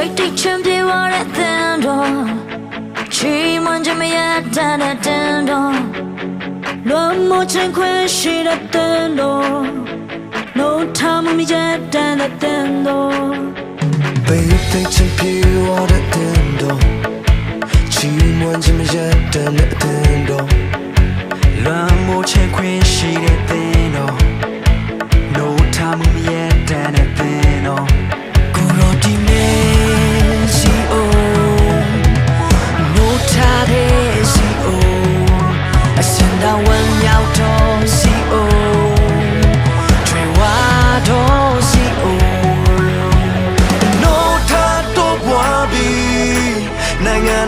ရိတ်တိတ်ချမ်းပြေဝတဲ့သင်တော်ချီးမွမ်းခြင်းမရတဲ့တဲ့တော်လွန်မိုးချင်းခွင့်ရှိတဲ့တဲ့တော်လုံးထားမမရတဲ့တဲ့တော် Baby ချင်ပြေဝတဲ့တင်တော့ချီးမွမ်းခြင်းမရတဲ့တင်တော့လွမ်းမိုးချင်ခွင့်ရှိတဲ့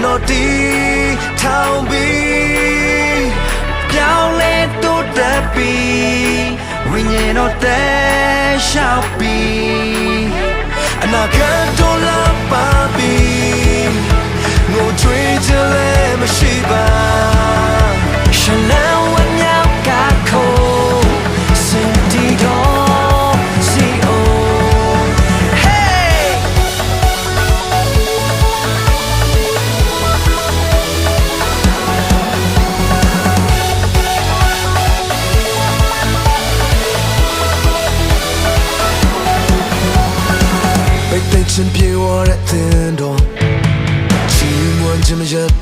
တော်တီထောင်ပြီပြောင်းလဲတိုးတက်ပြီဝိညာဉ်တော်တဲ့ရှောက်ပြီအနာဂတ်တော်လာ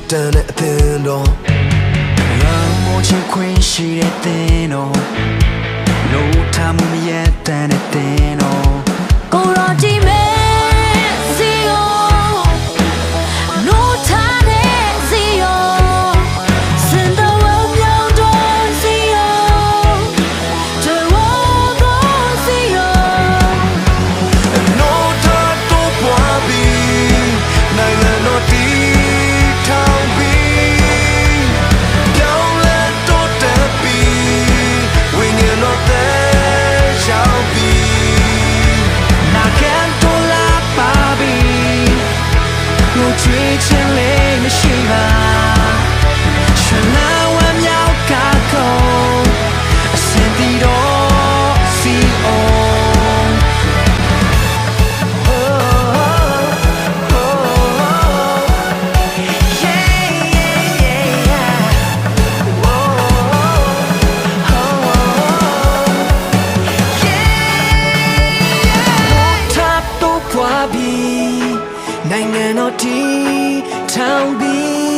မရတဲ့အသင်းတော်လမ်းမောချင်ခွင့်ရှိတဲ့အသင်းတော်လို့ထားမှုမရတဲ့အသင်းတော်ကိုရောကြည့်မယ် ကိုချွေးချ နိုင်ငံ